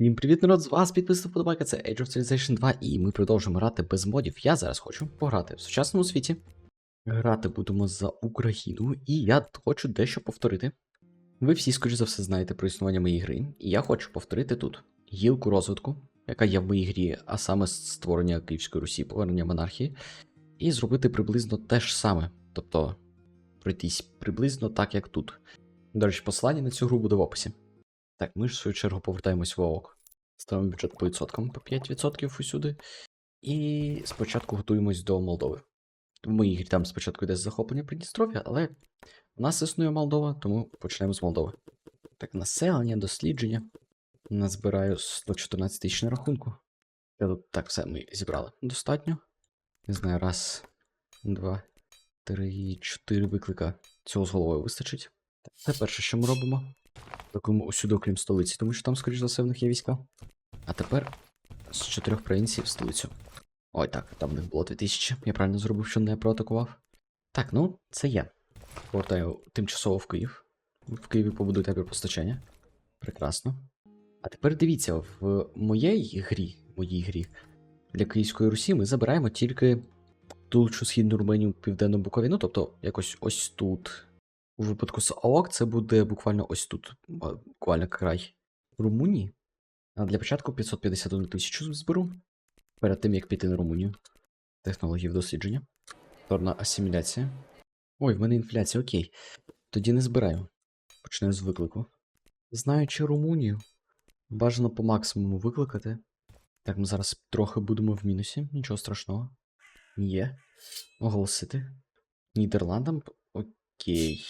Всім привіт, народ, з вас підписав подобайка, це Age of Civilization 2, і ми продовжуємо грати без модів. Я зараз хочу пограти в сучасному світі. Грати будемо за Україну, і я хочу дещо повторити. Ви всі, скоріш за все, знаєте про існування моєї гри, і я хочу повторити тут гілку розвитку, яка є в моїй грі, а саме створення Київської Русі, повернення монархії, і зробити приблизно те ж саме, тобто пройтись приблизно так, як тут. До речі, посилання на цю гру буде в описі. Так, ми ж в свою чергу повертаємось в ООК. Ставимо бюджет по відсоткам по 5% усюди. І спочатку готуємось до Молдови. В моїй грі там спочатку йде захоплення Придністров'я, але в нас існує Молдова, тому почнемо з Молдови. Так, населення, дослідження. Назбираю 114 тисяч на рахунку. Я тут так все ми зібрали. Достатньо. Не знаю, раз, два, три, чотири виклика. Цього з головою вистачить. Це перше, що ми робимо. Такому усюди, окрім столиці, тому що там, скоріш за все, в них є війська. А тепер з чотирьох провінцій в столицю. Ой, так, там в них було 2000. Я правильно зробив, що не проатакував. Так, ну, це є. Повертаю тимчасово в Київ. В Києві побудую табір постачання. Прекрасно. А тепер дивіться, в моїй грі, моїй грі для Київської Русі ми забираємо тільки тулчу східну Румунію, південну Буковину, тобто якось ось тут. У випадку з АОК це буде буквально ось тут, буквально край Румунії. А для початку 551 тисячу зберу. Перед тим, як піти на Румунію. Технології дослідження. Торна асиміляція. Ой, в мене інфляція, окей. Тоді не збираю. Почнемо з виклику. Знаючи Румунію, бажано по максимуму викликати. Так, ми зараз трохи будемо в мінусі, нічого страшного. Є. Оголосити. Нідерландам. Окей.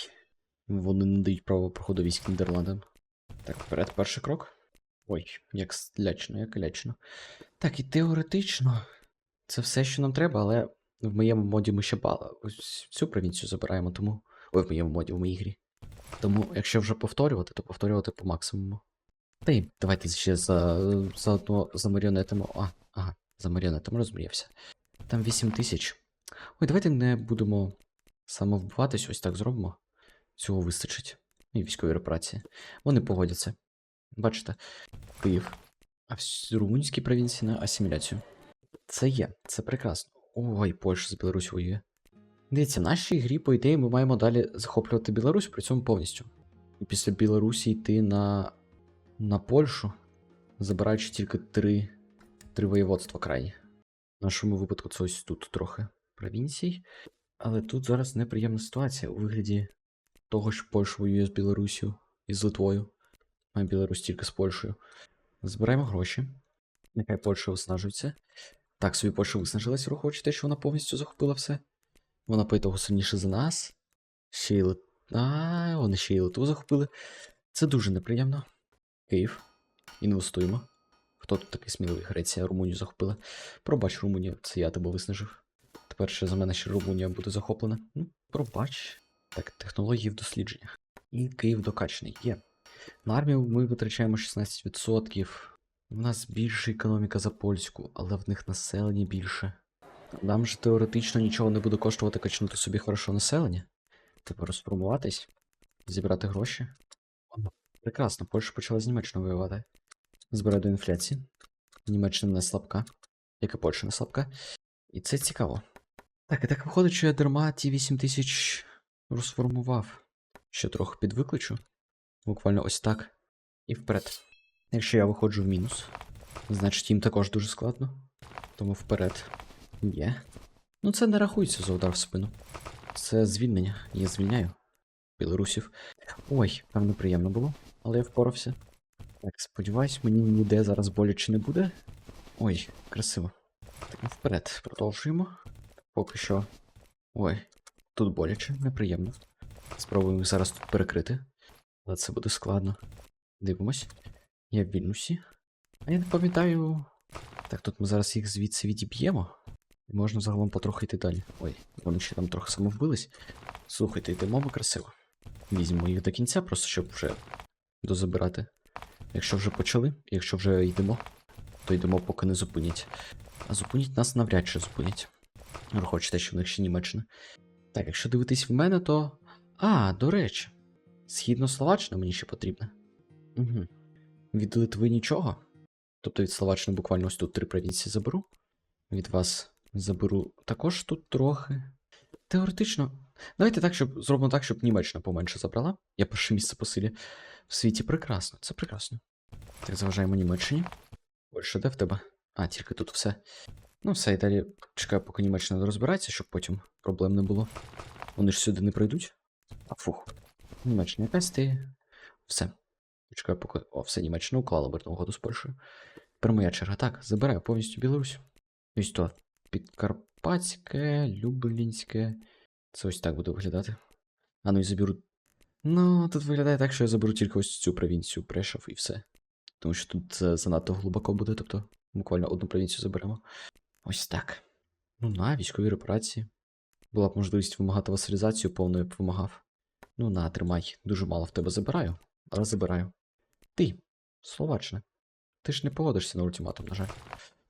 Вони не дають право проходу військ Нідерландам. Так, вперед, перший крок. Ой, як лячно, як лячно. Так, і теоретично це все, що нам треба, але в моєму моді ми ще бала. Ось цю провінцію забираємо, тому. Ой, в моєму моді, в моїй грі. Тому, якщо вже повторювати, то повторювати по максимуму. Та й давайте ще за, заодно замаріонетимо. А, ага, за маріонетом розмріявся. Там 8 тисяч. Ой, давайте не будемо самовбиватись, ось так зробимо. Цього вистачить. І військові репарації. Вони погодяться. Бачите, Київ. А всі румунські провінції на асиміляцію. Це є, це прекрасно. Ой, Польща з Білорусі воює. Дивіться, в нашій грі, по ідеї, ми маємо далі захоплювати Білорусь, при цьому повністю. І після Білорусі йти на. на Польщу, забираючи тільки три, три воєводства крайні. В нашому випадку це ось тут трохи провінцій. Але тут зараз неприємна ситуація у вигляді того, що Польща воює з Білорусію і з Литвою, а Білорусь тільки з Польщею. Збираємо гроші. Нехай Польща виснажується. Так, собі Польща виснажилась, враховуючи що вона повністю захопила все. Вона по ітогу сильніше за нас. Ще й Лит... А, вони ще й Литву захопили. Це дуже неприємно. Київ. Інвестуємо. Хто тут такий сміливий? Греція, Румунію захопила. Пробач, Румунію, це я тебе виснажив. Тепер ще за мене ще Румунія буде захоплена. Ну, пробач. Так, технології в дослідженнях. І Київ докачаний. Є. На армію ми витрачаємо 16%. У нас більша економіка за польську, але в них населення більше. Нам же теоретично нічого не буде коштувати качнути собі хорошо населення. Типу розформуватись, зібрати гроші. Прекрасно, Польща почала з Німеччиною воювати. Збираю до інфляції. Німеччина не слабка, як і Польща не слабка. І це цікаво. Так, і так виходить, що я дарма ті 8 тисяч розформував. Ще трохи підвикличу. Буквально ось так. І вперед. Якщо я виходжу в мінус, значить їм також дуже складно. Тому вперед. Є. Ну це не рахується за удар в спину. Це звільнення. Я звільняю. Білорусів. Ой, там неприємно було, але я впорався. Так, сподіваюсь, мені ніде зараз боляче не буде. Ой, красиво. Так, ну, вперед, продовжуємо. Поки що. Ой, тут боляче, неприємно. Спробуємо зараз тут перекрити. Але це буде складно. Дивимось. Я в Вільнюсі. А я не пам'ятаю. Так, тут ми зараз їх звідси відіб'ємо. І можна загалом потрохи йти далі. Ой, вони ще там трохи самовбились. Слухайте, йдемо ми красиво. Візьмемо їх до кінця, просто щоб вже дозабирати. Якщо вже почали, якщо вже йдемо, то йдемо, поки не зупинять. А зупинять нас навряд чи зупинять. Враховуючи те, що в них ще Німеччина. Так, якщо дивитись в мене, то. А, до речі, Східнословаччина мені ще потрібна. Угу. Від Литви нічого. Тобто від Словаччини буквально ось тут три провінції заберу. Від вас заберу також тут трохи. Теоретично. Давайте так, щоб зробимо так, щоб Німеччина поменше забрала. Я перше місце по силі в світі. Прекрасно, це прекрасно. Так, заважаємо Німеччині. Польща, де в тебе? А, тільки тут все. Ну, все, і далі чекаю, поки Німеччина розбирається, щоб потім проблем не було. Вони ж сюди не прийдуть. А фух. Німеччина якась ти. Все. Чекаю, поки. О, все, Німеччина уклала мирну угоду з Польщею. Тепер моя черга. Так, забираю повністю Білорусь. Ось то. Підкарпатське, Люблінське. Це ось так буде виглядати. А ну і заберу. Ну, тут виглядає так, що я заберу тільки ось цю провінцію Прешов і все. Тому що тут е, занадто глибоко буде, тобто буквально одну провінцію заберемо. Ось так. Ну, на, військові репарації. Була б можливість вимагати васалізацію, повну я б вимагав. Ну, на, тримай. Дуже мало в тебе забираю, але забираю. Ти, Словаччина. Ти ж не погодишся на ультиматум, на жаль.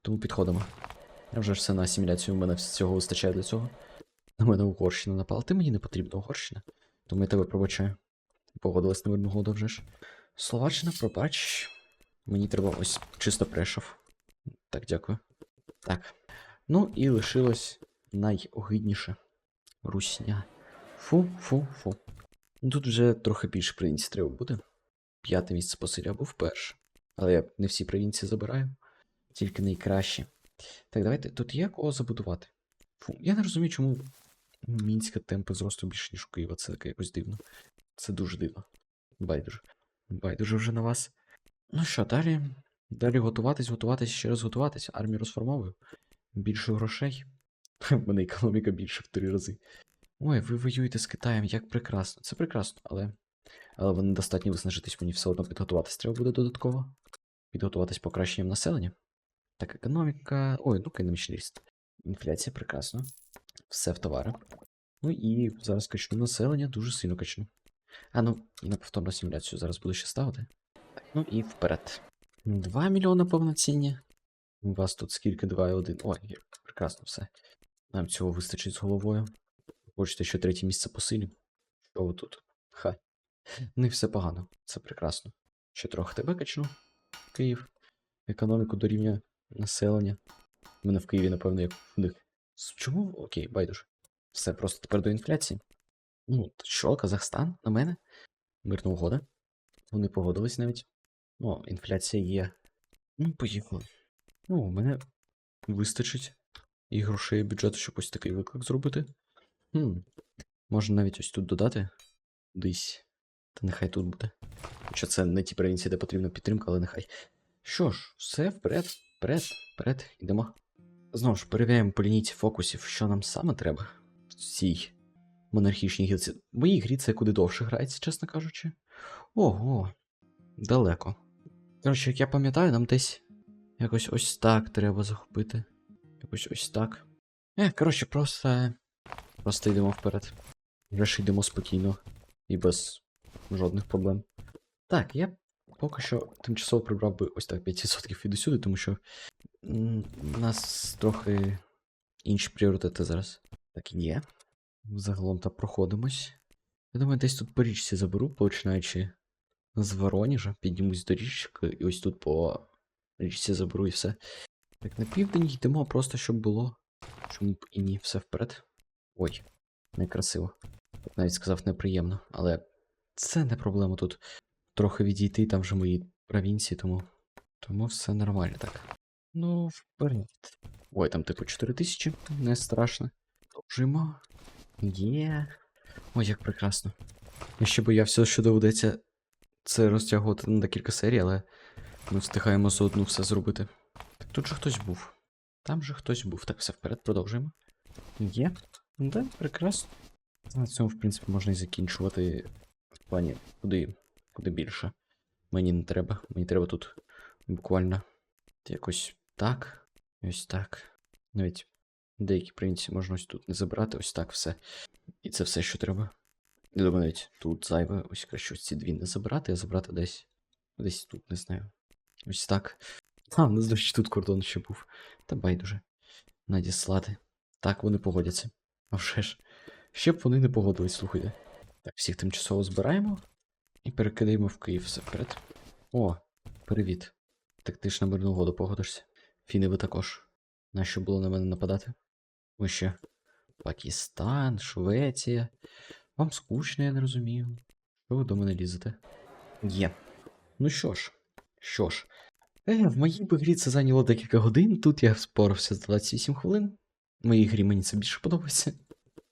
Тому підходимо. Я вже все на асиміляцію, в мене всього вистачає для цього. На мене Угорщина напала. Ти мені не потрібна Угорщина. Тому я тебе пробачаю. Погодилась на мирну вже ж. Словаччина, пробач. Мені треба ось чисто прешов. Так, дякую. Так. Ну і лишилось найогидніше. Русня. Фу, фу, фу. Тут вже трохи більше провінцій треба буде. П'яте місце по силі або вперше. Але я не всі провінції забираю. Тільки найкращі. Так, давайте. Тут є кого забудувати. Фу, я не розумію, чому Мінська темпи зросту більше, ніж у Києва. Це таке якось дивно. Це дуже дивно. Байдуже. Байдуже вже на вас. Ну що, далі? Далі готуватись, готуватись, ще раз готуватись. Армію розформовую. Більше грошей. В мене економіка більше в три рази. Ой, ви воюєте з Китаєм, як прекрасно. Це прекрасно, але. Але ви недостатньо виснажитись, мені все одно підготуватись треба буде додатково. Підготуватись покращенням населення. Так, економіка. Ой, ну економічний ріст. Інфляція прекрасно. Все в товари. Ну і зараз качну населення, дуже сильно качну. А ну, і на повторну симуляцію зараз буду ще ставити. Ну і вперед. 2 мільйони повноцінні. У вас тут скільки 2,1. Ой, прекрасно все. Нам цього вистачить з головою. Хочете ще третє місце по силі? Що ви тут? Ха. Не все погано, це прекрасно. Ще трохи тебе качну. Київ. Економіку до рівня населення. У мене в Києві, напевно, як в них. Чому? Окей, байдуже. Все, просто тепер до інфляції. Ну, що, Казахстан на мене? Мирна угода. Вони погодились навіть. О, інфляція є. Ну, поїхали. Ну, у мене вистачить і грошей бюджету, щоб ось такий виклик зробити. Хм. Можна навіть ось тут додати. Десь. Та нехай тут буде. Хоча це не ті провінції, де потрібна підтримка, але нехай. Що ж, все вперед, вперед, вперед, йдемо. Знову ж, перевіряємо по лінійці фокусів, що нам саме треба в цій монархічній гілці. В моїй грі це куди довше грається, чесно кажучи. Ого, далеко. Коротше, як я пам'ятаю, нам десь якось ось так треба захопити. Якось ось так. Е, коротше, просто. Просто йдемо вперед. Вже ж йдемо спокійно і без жодних проблем. Так, я поки що тимчасово прибрав би ось так 5% від усюди, тому що у нас трохи інші пріоритети зараз. Так і є. Загалом та проходимось. Я думаю, десь тут по річці заберу, починаючи з Воронежа, піднімусь до річки, і ось тут по річці заберу і все. Так, на південь йдемо, просто щоб було. Чому б і ні, все вперед. Ой, некрасиво. Навіть сказав неприємно, але це не проблема тут. Трохи відійти, там вже мої провінції, тому. Тому все нормально так. Ну, вперед. Ой, там типу 4000, не страшно. Продовжуємо. Є. Ой, як прекрасно. Я ще боявся, що доведеться це розтягувати на декілька серій, але ми встигаємо за одну все зробити. Так тут же хтось був. Там же хтось був. Так, все вперед, продовжуємо. Є. Да, прекрасно. На цьому, в принципі, можна і закінчувати в плані куди, куди більше. Мені не треба. Мені треба тут буквально якось так. Ось так. Навіть деякі провінції можна ось тут не забрати, ось так все. І це все, що треба. Я думаю, навіть тут зайве, ось краще ось ці дві не забрати, а забрати десь. Десь тут, не знаю. Ось так. А, у нас до речі, тут кордон ще був. Та байдуже. Надіслати. Так, вони погодяться. А вже ж. Ще б вони не погодились, слухайте. Так, всіх тимчасово збираємо і перекидаємо в Київ все вперед. О, привіт. Так ти ж на мирну угоду погодишся. Фіни ви також. Нащо було на мене нападати? Ми ще Пакистан, Швеція. Вам скучно, я не розумію. Що ви до мене лізете? Є. Ну що ж, що ж. Е, в моїй би грі це зайняло декілька годин, тут я впорався за 28 хвилин. В моїй грі мені це більше подобається,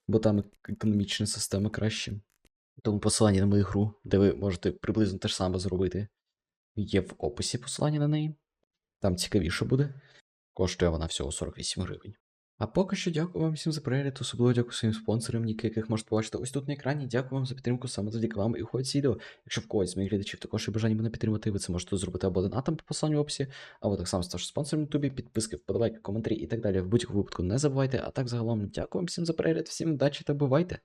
бо там економічна система краще. Тому посилання на мою гру, де ви можете приблизно те ж саме зробити, є в описі посилання на неї. Там цікавіше буде. Коштує вона всього 48 гривень. А поки що дякую вам всім за перегляд, особливо дякую своїм спонсорам, ніки, яких можете побачити ось тут на екрані. Дякую вам за підтримку саме завдяки вам і уходить відео. Якщо в когось з моїх глядачів також є бажання мене підтримати, ви це можете зробити або донатом по посиланню в описі, або так само ставши спонсором ютубі, підписки, вподобайки, коментарі і так далі. В будь-якому випадку не забувайте. А так загалом дякую вам всім за перегляд, всім удачі та бувайте!